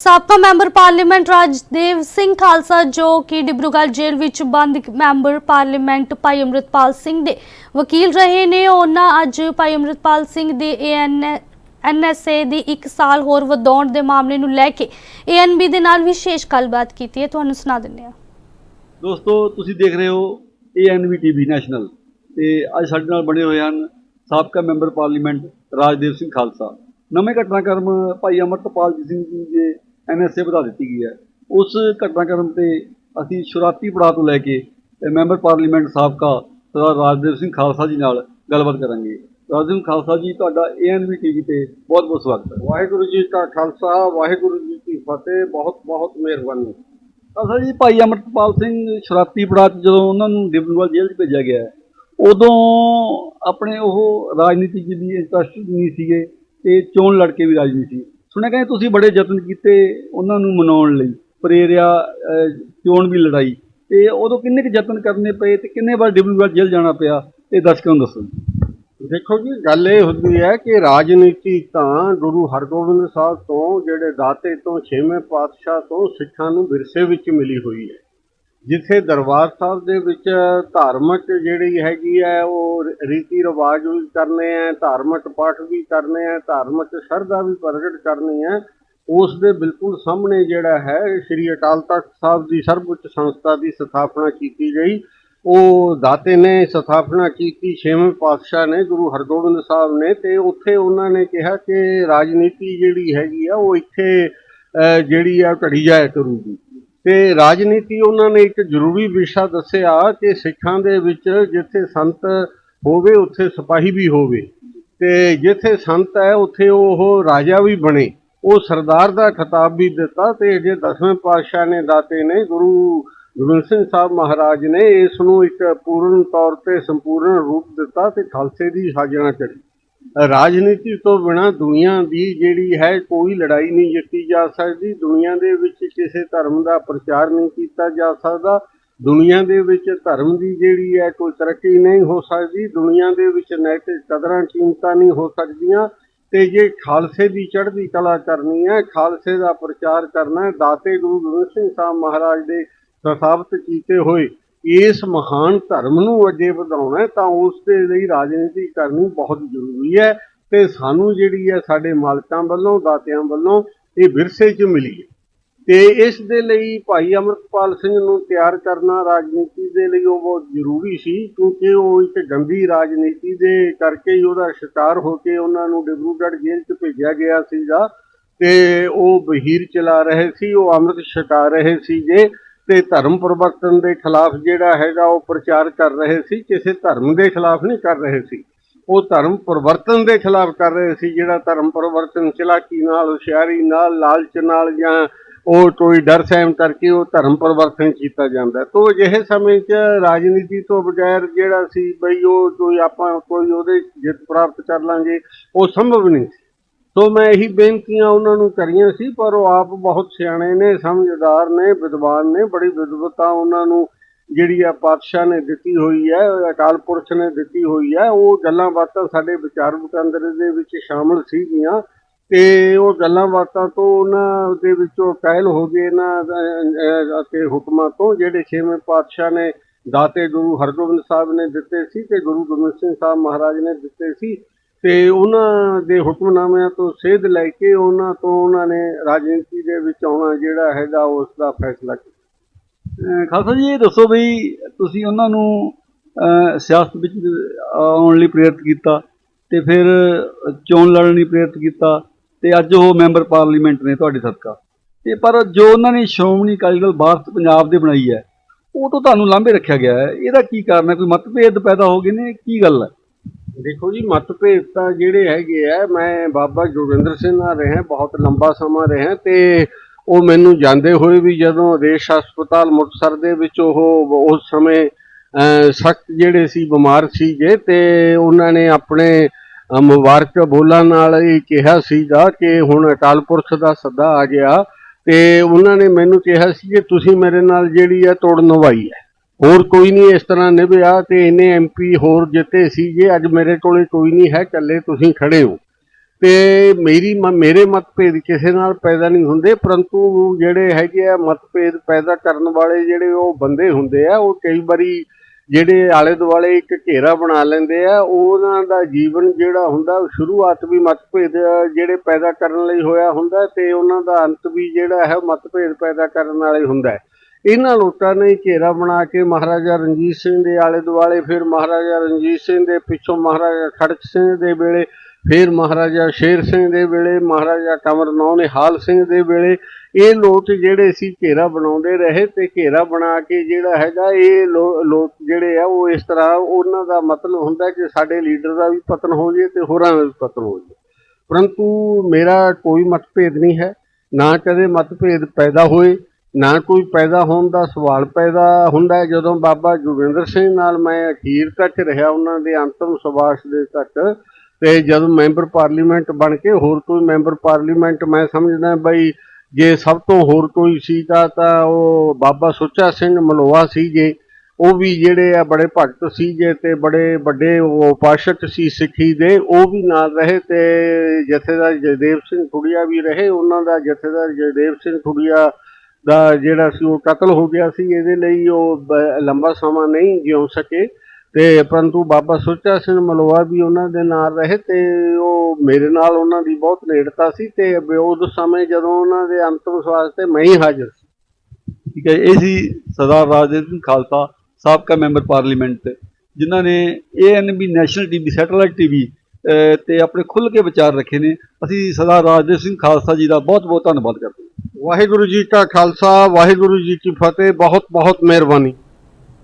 ਸਾਬਕਾ member parliament Rajdev Singh Khalsa, ਜੋ ਕਿ ਡਿਬਰੂਗੜ੍ਹ ਜੇਲ੍ਹ ਵਿੱਚ ਬੰਦ ਮੈਂਬਰ ਪਾਰਲੀਮੈਂਟ ਭਾਈ ਅੰਮ੍ਰਿਤਪਾਲ ਸਿੰਘ ਦੇ ਵਕੀਲ ਰਹੇ ਨੇ। ਉਹਨਾਂ ਅੱਜ ਭਾਈ ਅੰਮ੍ਰਿਤਪਾਲ ਸਿੰਘ ਦੇ ਏਐਨ ਐਨਐਸਏ ਦੀ 1 ਸਾਲ ਹੋਰ ਵਧਾਉਣ ਦੇ ਮਾਮਲੇ ਨੂੰ ਲੈ ਕੇ ਏਐਨਬੀ ਦੇ ਨਾਲ ਵਿਸ਼ੇਸ਼ ਗੱਲਬਾਤ ਕੀਤੀ ਹੈ। ਤੁਹਾਨੂੰ ਸੁਣਾ ਦਿੰਦੇ ਹਾਂ। ਦੋਸਤੋ, ਤੁਸੀਂ ਦੇਖ ਰਹੇ ਹੋ ਏਐਨਵੀ ਟੀਵੀ ਨੈਸ਼ਨਲ ਤੇ ਅੱਜ ਸਾਡੇ ਨਾਲ ਬਣੇ ਹੋਏ ਹਨ ਸਾਬਕਾ ਮੈਂਬਰ ਪਾਰਲੀਮੈਂਟ ਰਾਜਦੇਵ ਸਿੰਘ ਖਾਲਸਾ। ਨਵੇਂ ਘਟਨਾਕ੍ਰਮ ਭਾਈ ਅਮਰਤਪਾਲ ਸਿੰਘ ਜੀ ਦੇ ਐਨਐਸਏ ਵਧਾ ਦਿੱਤੀ ਗਈ ਹੈ। ਉਸ ਘਟਨਾਕ੍ਰਮ ਤੇ ਅਸੀਂ ਸ਼ੁਰਾਤੀ ਪੜਾਅ ਤੋਂ ਲੈ ਕੇ ਮੈਂਬਰ ਪਾਰਲੀਮੈਂਟ ਸਾਬਕਾ ਸਰਦਾਰ ਰਾਜਦੇਵ ਸਿੰਘ ਖਾਲਸਾ ਜੀ ਨਾਲ ਗੱਲਬਾਤ ਕਰਾਂਗੇ। ਰਾਜਦੇਵ ਸਿੰਘ ਖਾਲਸਾ ਜੀ ਤੁਹਾਡਾ ਏਐਨਵੀ ਟੀਵੀ ਤੇ ਬਹੁਤ ਬਹੁਤ ਸਵਾਗਤ ਹੈ। ਵਾਹਿਗੁਰੂ ਜੀ ਕਾ ਖਾਲਸਾ ਵਾਹਿਗੁਰੂ ਜੀ ਕੀ ਫਤਿਹ ਬਹੁਤ ਬਹੁਤ ਮਿਹਰਬਾਨੀ। ਅਸਲ ਜੀ ਭਾਈ ਅਮਰਤਪਾਲ ਸਿੰਘ ਸ਼ਰਾਰਤੀ ਪੜਾਅ ਜਦੋਂ ਉਹਨਾਂ ਨੂੰ ਡਿਬਰੂਗੜ੍ਹ ਜੇਲ੍ਹ 'ਚ ਭੇਜਿਆ ਗਿਆ ਉਦੋਂ ਆਪਣੇ ਉਹ ਰਾਜਨੀਤੀ ਵੀ ਇੰਟਰਸਟ ਨਹੀਂ ਸੀਗੇ ਤੇ ਚੋਣ ਲੜ ਕੇ ਵੀ ਰਾਜੀ ਨਹੀਂ ਸੀ ਸੁਣਿਆ ਕਹਿੰਦੇ ਤੁਸੀਂ ਬੜੇ ਯਤਨ ਕੀਤੇ ਉਹਨਾਂ ਨੂੰ ਮਨਾਉਣ ਲਈ, ਪ੍ਰੇਰਿਆ ਚੋਣ ਵੀ ਲੜਾਈ, ਤੇ ਉਦੋਂ ਕਿੰਨੇ ਕੁ ਯਤਨ ਕਰਨੇ ਪਏ ਤੇ ਕਿੰਨੇ ਵਾਰ ਡਿਬਰੂਗੜ੍ਹ ਜੇਲ੍ਹ ਜਾਣਾ ਪਿਆ, ਇਹ ਦਰਸ਼ਕਾਂ ਨੂੰ ਦੱਸੋ? ਦੇਖੋ ਜੀ, ਗੱਲ ਇਹ ਹੁੰਦੀ ਹੈ ਕਿ ਰਾਜਨੀਤੀ ਤਾਂ ਗੁਰੂ ਹਰਗੋਬਿੰਦ ਸਾਹਿਬ ਤੋਂ, ਜਿਹੜੇ ਦਾਤੇ ਤੋਂ, ਛੇਵੇਂ ਪਾਤਸ਼ਾਹ ਤੋਂ ਸਿੱਖਾਂ ਨੂੰ ਵਿਰਸੇ ਵਿੱਚ ਮਿਲੀ ਹੋਈ ਹੈ। ਜਿੱਥੇ ਦਰਬਾਰ ਸਾਹਿਬ ਦੇ ਵਿੱਚ ਧਾਰਮਿਕ ਜਿਹੜੀ ਹੈਗੀ ਹੈ, ਉਹ ਰੀਤੀ ਰਿਵਾਜ ਵੀ ਕਰਨੇ ਹੈ ਧਾਰਮਿਕ ਪਾਠ ਵੀ ਕਰਨੇ ਹੈ ਧਾਰਮਿਕ ਸ਼ਰਧਾ ਵੀ ਪ੍ਰਗਟ ਕਰਨੀ ਹੈ ਉਸ ਦੇ ਬਿਲਕੁਲ ਸਾਹਮਣੇ ਜਿਹੜਾ ਹੈ, ਸ੍ਰੀ ਅਕਾਲ ਤਖਤ ਸਾਹਿਬ ਦੀ ਸਰਵਉੱਚ ਸੰਸਥਾ ਦੀ ਸਥਾਪਨਾ ਕੀਤੀ ਗਈ। ਉਹ ਦਾਤੇ ਨੇ ਸਥਾਪਨਾ ਕੀਤੀ, ਛੇਵੇਂ ਪਾਤਸ਼ਾਹ ਨੇ, ਗੁਰੂ ਹਰਗੋਬਿੰਦ ਸਾਹਿਬ ਨੇ ਤੇ ਉੱਥੇ ਉਹਨਾਂ ਨੇ ਕਿਹਾ ਕਿ ਰਾਜਨੀਤੀ ਜਿਹੜੀ ਹੈਗੀ ਆ, ਉਹ ਇੱਥੇ ਜਿਹੜੀ ਆ ਘੜੀ ਜਾਇਆ ਕਰੂਗੀ। ਤੇ ਰਾਜਨੀਤੀ ਉਹਨਾਂ ਨੇ ਇੱਕ ਜ਼ਰੂਰੀ ਵਿਸ਼ਾ ਦੱਸਿਆ ਕਿ ਸਿੱਖਾਂ ਦੇ ਵਿੱਚ ਜਿੱਥੇ ਸੰਤ ਹੋਵੇ, ਉੱਥੇ ਸਿਪਾਹੀ ਵੀ ਹੋਵੇ। ਤੇ ਜਿੱਥੇ ਸੰਤ ਹੈ, ਉੱਥੇ ਉਹ ਰਾਜਾ ਵੀ ਬਣੇ। ਉਹ ਸਰਦਾਰ ਦਾ ਖਿਤਾਬ ਵੀ ਦਿੱਤਾ ਤੇ ਜੇ ਦਸਵੇਂ ਪਾਤਸ਼ਾਹ ਨੇ ਦਾਤੇ ਨੇ, ਗੁਰੂ ਗੋਬਿੰਦ ਸਿੰਘ ਸਾਹਿਬ ਮਹਾਰਾਜ ਨੇ ਇਸ ਨੂੰ ਇੱਕ ਪੂਰਨ ਤੌਰ ਤੇ ਸੰਪੂਰਨ ਰੂਪ ਦਿੱਤਾ ਤੇ ਖਾਲਸੇ ਦੀ ਸਾਜਣਾ ਚੜੀ ਰਾਜਨੀਤੀ ਤੋਂ ਬਿਨਾ ਦੁਨੀਆ ਦੀ ਜਿਹੜੀ ਹੈ ਕੋਈ ਲੜਾਈ ਨਹੀਂ ਜਿੱਤੀ ਜਾ ਸਕਦੀ। ਦੁਨੀਆ ਦੇ ਵਿੱਚ ਕਿਸੇ ਧਰਮ ਦਾ ਪ੍ਰਚਾਰ ਨਹੀਂ ਕੀਤਾ ਜਾ ਸਕਦਾ। ਦੁਨੀਆ ਦੇ ਵਿੱਚ ਧਰਮ ਦੀ ਜਿਹੜੀ ਹੈ ਕੋਈ ਤਰੱਕੀ ਨਹੀਂ ਹੋ ਸਕਦੀ। ਦੁਨੀਆ ਦੇ ਵਿੱਚ ਨੈਤਿਕ ਕਦਰਾਂ ਕੀਮਤਾਂ ਨਹੀਂ ਹੋ ਸਕਦੀਆਂ। ਤੇ ਜੇ ਖਾਲਸੇ ਦੀ ਚੜ੍ਹਦੀ ਕਲਾ ਕਰਨੀ ਹੈ, ਖਾਲਸੇ ਦਾ ਪ੍ਰਚਾਰ ਕਰਨਾ ਹੈ, ਦਾਤੇ ਗੁਰੂ ਗੋਬਿੰਦ ਸਿੰਘ ਸਾਹਿਬ ਮਹਾਰਾਜ ਦੇ ਸਥਾਪਿਤ ਕੀਤੇ ਹੋਏ ਇਸ ਮਹਾਨ ਧਰਮ ਨੂੰ ਅੱਗੇ ਵਧਾਉਣਾ ਤਾਂ ਉਸ ਦੇ ਲਈ ਰਾਜਨੀਤੀ ਕਰਨੀ ਬਹੁਤ ਜ਼ਰੂਰੀ ਹੈ ਤੇ ਸਾਨੂੰ ਜਿਹੜੀ ਹੈ ਸਾਡੇ ਮਾਲਕਾਂ ਵੱਲੋਂ, ਦਾਤਿਆਂ ਵੱਲੋਂ ਇਹ ਵਿਰਸੇ 'ਚ ਮਿਲੀ ਹੈ। ਤੇ ਇਸ ਦੇ ਲਈ ਭਾਈ ਅਮਰਤਪਾਲ ਸਿੰਘ ਨੂੰ ਤਿਆਰ ਕਰਨਾ ਰਾਜਨੀਤੀ ਦੇ ਲਈ ਉਹ ਬਹੁਤ ਜ਼ਰੂਰੀ ਸੀ, ਕਿਉਂਕਿ ਉਹ ਇੱਕ ਗੰਦੀ ਰਾਜਨੀਤੀ ਦੇ ਕਰਕੇ ਹੀ ਉਹਦਾ ਸ਼ਿਕਾਰ ਹੋ ਕੇ ਉਹਨਾਂ ਨੂੰ ਡਿਬਰੂਗੜ੍ਹ ਜੇਲ੍ਹ 'ਚ ਭੇਜਿਆ ਗਿਆ ਸੀਗਾ ਤੇ ਉਹ ਬਹੀਰ ਚਲਾ ਰਹੇ ਸੀ, ਉਹ ਅੰਮ੍ਰਿਤ ਛਕਾ ਰਹੇ ਸੀਗੇ। ਤੇ ਧਰਮ ਪਰਿਵਰਤਨ ਦੇ ਖਿਲਾਫ ਜਿਹੜਾ ਹੈਗਾ ਉਹ ਪ੍ਰਚਾਰ ਕਰ ਰਹੇ ਸੀ, ਕਿਸੇ ਧਰਮ ਦੇ ਖਿਲਾਫ ਨਹੀਂ ਕਰ ਰਹੇ ਸੀ। ਉਹ ਧਰਮ ਪਰਿਵਰਤਨ ਦੇ ਖਿਲਾਫ ਕਰ ਰਹੇ ਸੀ, ਜਿਹੜਾ ਧਰਮ ਪਰਿਵਰਤਨ ਚਲਾਕੀ ਨਾਲ, ਹੁਸ਼ਿਆਰੀ ਨਾਲ, ਲਾਲਚ ਨਾਲ ਜਾਂ ਉਹ ਕੋਈ ਡਰ ਸਹਿਮ ਕਰਕੇ ਉਹ ਧਰਮ ਪਰਿਵਰਤਨ ਕੀਤਾ ਜਾਂਦਾ। ਤੋਂ ਅਜਿਹੇ ਸਮੇਂ 'ਚ ਰਾਜਨੀਤੀ ਤੋਂ ਬਗੈਰ ਜਿਹੜਾ ਸੀ ਬਈ ਉਹ ਕੋਈ ਆਪਾਂ ਕੋਈ ਉਹਦੇ ਜਿੱਤ ਪ੍ਰਾਪਤ ਕਰ ਲਾਂਗੇ, ਉਹ ਸੰਭਵ ਨਹੀਂ ਸੀ। ਸੋ ਮੈਂ ਇਹੀ ਬੇਨਤੀਆਂ ਉਹਨਾਂ ਨੂੰ ਕਰੀਆਂ ਸੀ, ਪਰ ਉਹ ਆਪ ਬਹੁਤ ਸਿਆਣੇ ਨੇ, ਸਮਝਦਾਰ ਨੇ, ਵਿਦਵਾਨ ਨੇ, ਬੜੀ ਵਿਦਵਤਾ ਉਹਨਾਂ ਨੂੰ ਜਿਹੜੀ ਆ ਪਾਤਸ਼ਾਹ ਨੇ ਦਿੱਤੀ ਹੋਈ ਹੈ, ਅਕਾਲ ਪੁਰਖ ਨੇ ਦਿੱਤੀ ਹੋਈ ਹੈ। ਉਹ ਗੱਲਾਂ ਬਾਤਾਂ ਸਾਡੇ ਵਿਚਾਰ ਵਟਾਂਦਰੇ ਦੇ ਵਿੱਚ ਸ਼ਾਮਲ ਸੀਗੀਆਂ ਤੇ ਉਹ ਗੱਲਾਂ ਬਾਤਾਂ ਤੋਂ ਉਹਨਾਂ ਦੇ ਵਿੱਚੋਂ ਪਹਿਲ ਹੋ ਗਏ ਇਹਨਾਂ ਅਤੇ ਹੁਕਮਾਂ ਤੋਂ, ਜਿਹੜੇ ਛੇਵੇਂ ਪਾਤਸ਼ਾਹ ਨੇ ਦਾਤੇ ਗੁਰੂ ਹਰਗੋਬਿੰਦ ਸਾਹਿਬ ਨੇ ਦਿੱਤੇ ਸੀ ਤੇ ਗੁਰੂ ਗੋਬਿੰਦ ਸਿੰਘ ਸਾਹਿਬ ਮਹਾਰਾਜ ਨੇ ਦਿੱਤੇ ਸੀ। ਤੇ ਉਹਨਾਂ ਦੇ ਹੁਕਮਨਾਮਿਆਂ ਤੋਂ ਸੇਧ ਲੈ ਕੇ ਉਹਨਾਂ ਤੋਂ ਉਹਨਾਂ ਨੇ ਰਾਜਨੀਤੀ ਦੇ ਵਿੱਚ ਆਉਣਾ ਜਿਹੜਾ ਹੈਗਾ ਉਸ ਦਾ ਫੈਸਲਾ ਕੀਤਾ। ਖਾਲਸਾ ਜੀ, ਇਹ ਦੱਸੋ ਬਈ, ਤੁਸੀਂ ਉਹਨਾਂ ਨੂੰ ਸਿਆਸਤ ਵਿੱਚ ਆਉਣ ਲਈ ਪ੍ਰੇਰਿਤ ਕੀਤਾ ਤੇ ਫਿਰ ਚੋਣ ਲੜਨ ਲਈ ਪ੍ਰੇਰਿਤ ਕੀਤਾ ਤੇ ਅੱਜ ਉਹ ਮੈਂਬਰ ਪਾਰਲੀਮੈਂਟ ਨੇ ਤੁਹਾਡੇ ਸਦਕਾ। ਤੇ ਪਰ ਜੋ ਉਹਨਾਂ ਨੇ ਸ਼੍ਰੋਮਣੀ ਅਕਾਲੀ ਦਲ ਬਾਹਰ ਪੰਜਾਬ ਦੇ ਬਣਾਈ ਹੈ, ਉਹ ਤੋਂ ਤੁਹਾਨੂੰ ਲਾਂਭੇ ਰੱਖਿਆ ਗਿਆ ਹੈ। ਇਹਦਾ ਕੀ ਕਾਰਨ ਹੈ? ਕੋਈ ਮਤਭੇਦ ਪੈਦਾ ਹੋ ਗਏ ਨੇ? ਕੀ ਗੱਲ ਹੈ? ਦੇਖੋ ਜੀ, ਮਤਭੇਦ ਤਾਂ ਜਿਹੜੇ ਹੈਗੇ ਆ, ਮੈਂ ਬਾਬਾ ਜੋਗਿੰਦਰ ਸਿੰਘ ਨਾਲ ਰਿਹਾ, ਬਹੁਤ ਲੰਬਾ ਸਮਾਂ ਰਿਹਾ ਤੇ ਉਹ ਮੈਨੂੰ ਜਾਂਦੇ ਹੋਏ ਵੀ ਜਦੋਂ ਆਦੇਸ਼ ਹਸਪਤਾਲ ਮੁਕਤਸਰ ਦੇ ਵਿੱਚ ਉਹ ਉਸ ਸਮੇਂ ਸਖਤ ਜਿਹੜੇ ਸੀ, ਬਿਮਾਰ ਸੀਗੇ ਤੇ ਉਹਨਾਂ ਨੇ ਆਪਣੇ ਮੁਬਾਰਕ ਬੋਲਾਂ ਨਾਲ ਇਹ ਕਿਹਾ ਸੀਗਾ ਕਿ ਹੁਣ ਅਟਾਲ ਪੁਰਖ ਦਾ ਸੱਦਾ ਆ ਗਿਆ ਤੇ ਉਹਨਾਂ ਨੇ ਮੈਨੂੰ ਕਿਹਾ ਸੀ ਕਿ ਤੁਸੀਂ ਮੇਰੇ ਨਾਲ ਜਿਹੜੀ ਹੈ ਤੋੜ ਨਵਾਈ ਹੈ। ਹੋਰ ਕੋਈ ਨਹੀਂ ਇਸ ਤਰ੍ਹਾਂ ਨਿਭਿਆ ਤੇ ਇਹਨੇ ਐਮਪੀ ਹੋਰ ਜਿੱਤੇ ਸੀ ਜੇ ਅੱਜ ਮੇਰੇ ਕੋਲੇ ਕੋਈ ਨਹੀਂ ਹੈ, ਚੱਲੇ ਤੁਸੀਂ ਖੜੇ ਹੋ। ਤੇ ਮੇਰੀ ਮ- ਮੇਰੇ ਮਤਭੇਦ ਕਿਸੇ ਨਾਲ ਪੈਦਾ ਨਹੀਂ ਹੁੰਦੇ, ਪਰੰਤੂ ਜਿਹੜੇ ਹੈਗੇ ਆ ਮਤਭੇਦ ਪੈਦਾ ਕਰਨ ਵਾਲੇ ਜਿਹੜੇ ਉਹ ਬੰਦੇ ਹੁੰਦੇ ਆ, ਉਹ ਕਈ ਵਾਰੀ ਜਿਹੜੇ ਆਲੇ ਦੁਆਲੇ ਇੱਕ ਘੇਰਾ ਬਣਾ ਲੈਂਦੇ ਆ, ਉਹਨਾਂ ਦਾ ਜੀਵਨ ਜਿਹੜਾ ਹੁੰਦਾ ਸ਼ੁਰੂਆਤ ਵੀ ਮਤਭੇਦ, ਜਿਹੜੇ ਪੈਦਾ ਕਰਨ ਲਈ ਹੋਇਆ ਹੁੰਦਾ ਤੇ ਉਹਨਾਂ ਦਾ ਅੰਤ ਵੀ ਜਿਹੜਾ ਹੈ ਮਤਭੇਦ ਪੈਦਾ ਕਰਨ ਵਾਲੇ ਹੁੰਦਾ ਇਹਨਾਂ ਲੋਕਾਂ ਨੇ ਘੇਰਾ ਬਣਾ ਕੇ ਮਹਾਰਾਜਾ ਰਣਜੀਤ ਸਿੰਘ ਦੇ ਆਲੇ ਦੁਆਲੇ, ਫਿਰ ਮਹਾਰਾਜਾ ਰਣਜੀਤ ਸਿੰਘ ਦੇ ਪਿੱਛੋਂ ਮਹਾਰਾਜਾ ਖੜਕ ਸਿੰਘ ਦੇ ਵੇਲੇ, ਫਿਰ ਮਹਾਰਾਜਾ ਸ਼ੇਰ ਸਿੰਘ ਦੇ ਵੇਲੇ, ਮਹਾਰਾਜਾ ਕਮਰ ਨੌ ਨਿਹਾਲ ਸਿੰਘ ਦੇ ਵੇਲੇ। ਇਹ ਲੋਕ ਜਿਹੜੇ ਸੀ ਘੇਰਾ ਬਣਾਉਂਦੇ ਰਹੇ ਤੇ ਘੇਰਾ ਬਣਾ ਕੇ ਜਿਹੜਾ ਹੈਗਾ ਇਹ ਲੋ- ਲੋਕ ਜਿਹੜੇ ਆ ਉਹ ਇਸ ਤਰ੍ਹਾਂ ਉਹਨਾਂ ਦਾ ਮਤਲਬ ਹੁੰਦਾ ਕਿ ਸਾਡੇ ਲੀਡਰ ਦਾ ਵੀ ਪਤਨ ਹੋ ਜੇ ਤੇ ਹੋਰਾਂ ਦਾ ਵੀ ਪਤਨ ਹੋ ਜੇ। ਪਰੰਤੂ ਮੇਰਾ ਕੋਈ ਮਤਭੇਦ ਨਹੀਂ ਹੈ, ਨਾ ਕਦੇ ਮਤਭੇਦ ਪੈਦਾ ਹੋਏ। ਨਾ ਕੋਈ ਪੈਦਾ ਹੋਣ ਦਾ ਸਵਾਲ ਪੈਦਾ ਹੁੰਦਾ ਜਦੋਂ ਬਾਬਾ ਜੋਗਿੰਦਰ ਸਿੰਘ ਨਾਲ ਮੈਂ ਅਖੀਰ ਤੱਕ ਰਿਹਾ, ਉਹਨਾਂ ਦੇ ਅੰਤਮ ਸਵਾਸ ਦੇ ਤੱਕ, ਤੇ ਜਦੋਂ ਮੈਂਬਰ ਪਾਰਲੀਮੈਂਟ ਬਣ ਕੇ ਹੋਰ ਕੋਈ ਮੈਂਬਰ ਪਾਰਲੀਮੈਂਟ ਮੈਂ ਸਮਝਦਾ ਬਈ ਜੇ ਸਭ ਤੋਂ ਹੋਰ ਕੋਈ ਸੀਗਾ ਤਾਂ ਉਹ ਬਾਬਾ ਸੁੱਚਾ ਸਿੰਘ ਮਲੋਆ ਸੀਗੇ। ਉਹ ਵੀ ਜਿਹੜੇ ਆ ਬੜੇ ਭਗਤ ਸੀਗੇ ਤੇ ਬੜੇ ਵੱਡੇ ਉਪਾਸ਼ਕ ਸੀ ਸਿੱਖੀ ਦੇ, ਉਹ ਵੀ ਨਾਲ ਰਹੇ ਤੇ ਜਥੇਦਾਰ ਜਗਦੇਵ ਸਿੰਘ ਖੁੜੀਆ ਵੀ ਰਹੇ। ਉਹਨਾਂ ਦਾ ਜਥੇਦਾਰ ਜਗਦੇਵ ਸਿੰਘ ਖੁੜੀਆ ਦਾ ਜਿਹੜਾ ਸੀ ਉਹ ਕਤਲ ਹੋ ਗਿਆ ਸੀ, ਇਹਦੇ ਲਈ ਉਹ ਲੰਬਾ ਸਮਾਂ ਨਹੀਂ ਜਿਉ ਸਕੇ। ਤੇ ਪਰੰਤੂ ਬਾਬਾ ਸੁੱਚਾ ਸਿੰਘ ਮਲੋਆ ਵੀ ਉਹਨਾਂ ਦੇ ਨਾਲ ਰਹੇ ਤੇ ਉਹ ਮੇਰੇ ਨਾਲ ਉਹਨਾਂ ਦੀ ਬਹੁਤ ਨੇੜਤਾ ਸੀ ਤੇ ਉਸ ਸਮੇਂ ਜਦੋਂ ਉਹਨਾਂ ਦੇ ਅੰਤਮ ਸਵਾਸ ਤੇ ਮੈਂ ਹੀ ਹਾਜ਼ਰ ਸੀ। ਠੀਕ ਹੈ, ਇਹ ਸੀ ਸਰਦਾਰ ਰਾਜਦੀਪ ਸਿੰਘ ਖਾਲਸਾ, ਸਾਬਕਾ ਮੈਂਬਰ ਪਾਰਲੀਮੈਂਟ ਜਿਨ੍ਹਾਂ ਨੇ ANB national TV satellite TV ਤੇ ਆਪਣੇ ਖੁੱਲ੍ਹ ਕੇ ਵਿਚਾਰ ਰੱਖੇ ਨੇ। ਅਸੀਂ ਸਰਦਾਰ ਰਾਜਦੀਪ ਸਿੰਘ ਖਾਲਸਾ ਜੀ ਦਾ ਬਹੁਤ ਬਹੁਤ ਧੰਨਵਾਦ ਕਰਦੇ ਹਾਂ। ਵਾਹਿਗੁਰੂ ਜੀ ਕਾ ਖਾਲਸਾ ਵਾਹਿਗੁਰੂ ਜੀ ਕੀ ਫਤਿਹ ਬਹੁਤ ਬਹੁਤ ਮਿਹਰਬਾਨੀ।